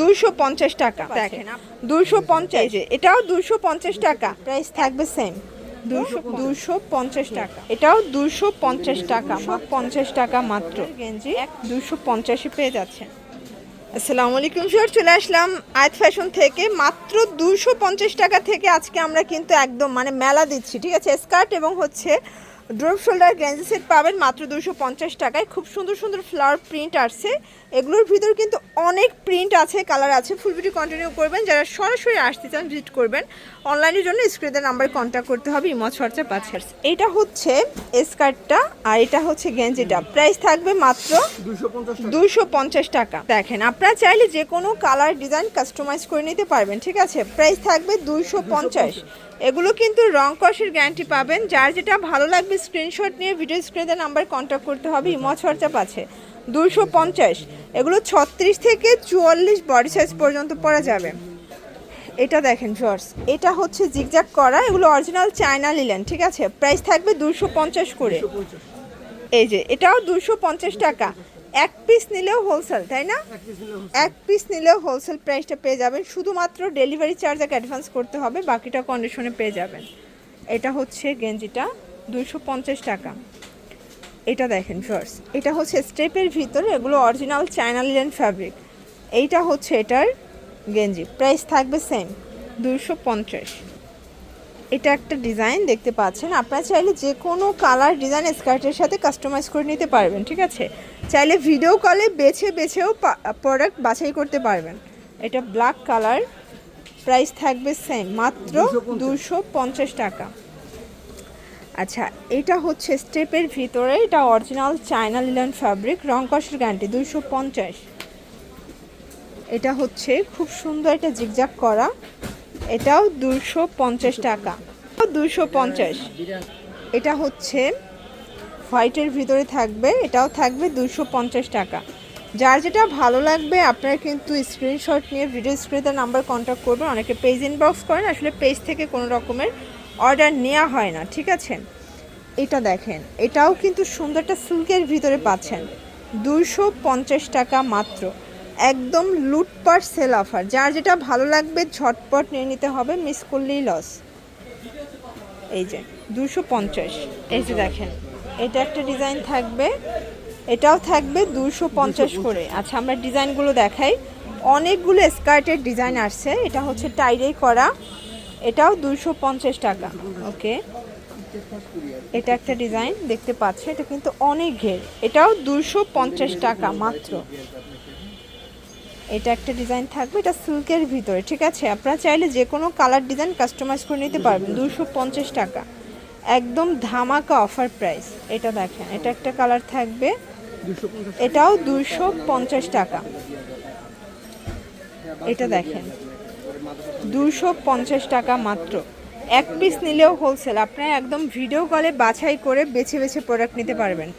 দুশো পঞ্চাশ টাকা। দেখেন দুশো পঞ্চাশ। এটাও দুশো পঞ্চাশ টাকা। প্রাইস থাকবে সেম দুশো দুশো পঞ্চাশ টাকা। এটাও দুশো পঞ্চাশ টাকা পঞ্চাশ টাকা মাত্র। গেঞ্জি? দুশো পঞ্চাশে পেয়ে যাচ্ছেন। আসসালামু আলাইকুম স্যার চলে আসলাম আয়াত ফ্যাশন থেকে। মাত্র দুশো পঞ্চাশ টাকা থেকে আজকে আমরা কিন্তু একদম মানে মেলা দিচ্ছি ঠিক আছে? স্কার্ট এবং হচ্ছে ড্রপ শোল্ডার গেঞ্জি সেট পাবেন মাত্র দুশো পঞ্চাশ টাকায়। খুব সুন্দর সুন্দর ফ্লাওয়ার প্রিন্ট আসছে। এগুলোর ভিতর কিন্তু অনেক প্রিন্ট আছে কালার আছে। ফুল ভিডিও কন্টিনিউ করবেন। যারা সরাসরি আসতে চান ভিজিট করবেন। অনলাইনের জন্য স্ক্রিনের নাম্বারে কন্ট্যাক্ট করতে হবে ইমজ খরচা পাচ্ছে এটা হচ্ছে স্কার্টটা আর এটা হচ্ছে গেঞ্জিটা প্রাইস থাকবে মাত্র দুশো পঞ্চাশ টাকা। দুশো পঞ্চাশ টাকা। দেখেন আপনারা চাইলে যে কোনো কালার ডিজাইন কাস্টমাইজ করে নিতে পারবেন ঠিক আছে? প্রাইস থাকবে দুইশো পঞ্চাশ। এগুলো কিন্তু রং কষের গ্যারান্টি পাবেন। যার যেটা ভালো লাগবে স্ক্রিনশট নিয়ে ভিডিও স্ক্রিনে নাম্বার কন্ট্যাক্ট করতে হবে ইমো খরচা পাচ্ছে দুশো পঞ্চাশ। এগুলো ছত্রিশ থেকে চুয়াল্লিশ বডি সাইজ পর্যন্ত পরা যাবে। এটা দেখেন জর্স এটা হচ্ছে জিগজাগ করা এগুলো অরিজিনাল চায়না লিলেন ঠিক আছে? প্রাইস থাকবে দুশো পঞ্চাশ করে। এই যে এটাও দুশো পঞ্চাশ টাকা। এক পিস নিলেও হোলসেল তাই না? এক পিস নিলেও হোলসেল প্রাইসটা পেয়ে যাবেন। শুধুমাত্র ডেলিভারি চার্জ এক অ্যাডভান্স করতে হবে বাকিটা কন্ডিশনে পেয়ে যাবেন। এটা হচ্ছে গেঞ্জিটা দুশো পঞ্চাশ টাকা। এটা দেখেন ফার্স এটা হচ্ছে স্টেপের ভিতরে এগুলো অরিজিনাল চায়না লিলেন ফ্যাব্রিক এইটা হচ্ছে এটার গেঞ্জি প্রাইস থাকবে সেম দুশো পঞ্চাশ। এটা একটা ডিজাইন, দেখতে পাচ্ছেন। আপনারা চাইলে যে কোনো কালার ডিজাইন স্কার্টের সাথে কাস্টমাইজ করে নিতে পারবেন, ঠিক আছে? চাইলে ভিডিও কলে বেছে বেছেও প্রোডাক্ট বাছাই করতে পারবেন। এটা ব্ল্যাক কালার প্রাইস থাকবে সেম মাত্র দুশো টাকা। আচ্ছা এটা হচ্ছে স্টেপের ভিতরে, এটা অরিজিনাল চায়না লিলেন ফ্যাব্রিক রং কষের গ্যারান্টি দুশো পঞ্চাশ। এটা হচ্ছে খুব সুন্দর একটা জিগজাগ করা। এটাও দুশো পঞ্চাশ টাকা। দুশো পঞ্চাশ। এটা হচ্ছে হোয়াইটের ভিতরে থাকবে, এটাও থাকবে দুশো পঞ্চাশ টাকা। যার যেটা ভালো লাগবে, আপনারা কিন্তু স্ক্রিনশট নিয়ে ভিডিও স্ক্রিনে নাম্বার কন্ট্যাক্ট করবেন। অনেকে পেজ ইনবক্স করেন, আসলে পেজ থেকে কোনো রকমের অর্ডার নেওয়া হয় না, ঠিক আছে? এটা দেখেন, এটাও কিন্তু সুন্দরটা সিল্কের ভিতরে পাচ্ছেন। দুশো পঞ্চাশ টাকা মাত্র। একদম লুটপাট সেল অফার। যার যেটা ভালো লাগবে ঝটপট নিয়ে নিতে হবে মিস করলেই লস এই যে দুশো পঞ্চাশ। এই যে দেখেন এটা একটা ডিজাইন থাকবে এটাও থাকবে দুশো পঞ্চাশ করে। আচ্ছা আমরা ডিজাইনগুলো দেখাই। অনেকগুলো স্কার্টের ডিজাইন আসছে এটা হচ্ছে টাইরেই করা এটাও দুশো পঞ্চাশ টাকা। ওকে এটা একটা ডিজাইন দেখতে পাচ্ছে এটা কিন্তু অনেক ঘের। এটাও দুশো পঞ্চাশ টাকা মাত্র। এটা একটা ডিজাইন থাকবে এটা সিল্কের ভিতরে ঠিক আছে? আপনারা চাইলে যে কোনো কালার ডিজাইন কাস্টমাইজ করে নিতে পারবেন দুশো পঞ্চাশ টাকা। একদম ধামাকা অফার প্রাইস এটা দেখেন এটা একটা কালার থাকবে এটাও দুশো পঞ্চাশ টাকা। এটা দেখেন দুশো পঞ্চাশ টাকা মাত্র। এক পিস নিলেও হোলসেল আপনারা একদম ভিডিও কলে বাছাই করে বেছে বেছে প্রোডাক্ট নিতে পারবেন।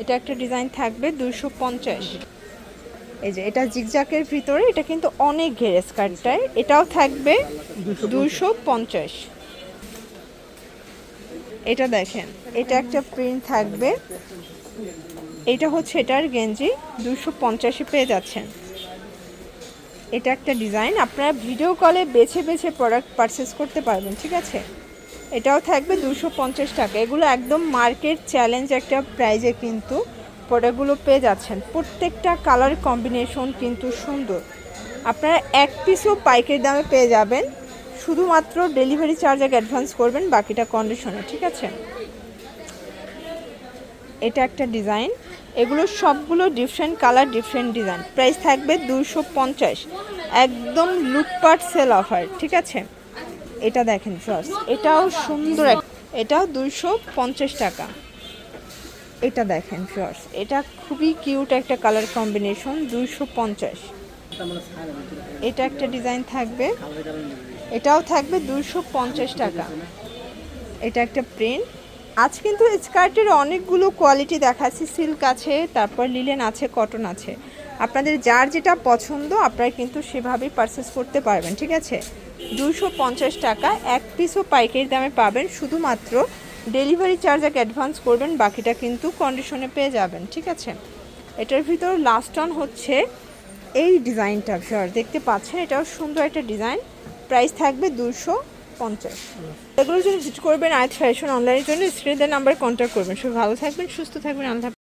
এটা একটা ডিজাইন থাকবে দুশো পঞ্চাশ। এই যে, এটা জিগজাকের ভিতরে, এটা কিন্তু অনেক ঘেরে স্কার্টটায়। এটাও থাকবে দুশো পঞ্চাশ। এটা দেখেন, এটা একটা প্রিন্ট থাকবে। এটা হচ্ছে এটার গেঞ্জি, দুশো পঞ্চাশে পেয়ে যাচ্ছেন। এটা একটা ডিজাইন, আপনারা ভিডিও কলে বেছে বেছে প্রোডাক্ট পারচেস করতে পারবেন, ঠিক আছে? এটাও থাকবে দুশো পঞ্চাশ টাকা। এগুলো একদম মার্কেট চ্যালেঞ্জ একটা প্রাইজে কিন্তু প্রোডাক্টগুলো পেয়ে যাচ্ছেন। প্রত্যেকটা কালার কম্বিনেশন কিন্তু সুন্দর। আপনারা এক পিসও পাইকারি দামে পেয়ে যাবেন। শুধুমাত্র ডেলিভারি চার্জ আগে অ্যাডভান্স করবেন, বাকিটা কন্ডিশনে ঠিক আছে? এটা একটা ডিজাইন এগুলো সবগুলো different colour different design price থাকবে দুশো পঞ্চাশ। একদম লুটপাট সেল অফার ঠিক আছে? এটা দেখেন ফার্স্ট এটাও সুন্দর এক- এটাও দুশো পঞ্চাশ টাকা। এটা দেখেন ফার্স্ট এটা খুবই কিউট একটা কালার কম্বিনেশন দুশো পঞ্চাশ। এটা একটা ডিজাইন থাকবে, এটাও থাকবে দুশো পঞ্চাশ টাকা। এটা একটা প্রিন্ট আজ কিন্তু স্কার্টের অনেকগুলো কোয়ালিটি দেখাচ্ছি সিল্ক আছে, তারপর লিলেন আছে কটন আছে। আপনাদের যার যেটা পছন্দ, আপনারা কিন্তু সেভাবেই পারচেস করতে পারবেন, ঠিক আছে? দুশো পঞ্চাশ টাকা, এক পিসও পাইকারি দামে পাবেন, শুধুমাত্র ডেলিভারি চার্জ এক অ্যাডভান্স করবেন, বাকিটা কিন্তু কন্ডিশনে পেয়ে যাবেন, ঠিক আছে? এটার ভিতর লাস্ট অন হচ্ছে এই ডিজাইনটা স্যার দেখতে পাচ্ছেন, এটাও সুন্দর একটা ডিজাইন প্রাইস থাকবে দুশো পঞ্চাশ। এগুলোর জন্য ভিজিট করবেন আয় ফ্যাশন অনলাইনের জন্য স্ক্রিনের নাম্বারে কন্ট্যাক্ট করবেন। সব ভালো থাকবেন, সুস্থ থাকবেন, আল্লাহ।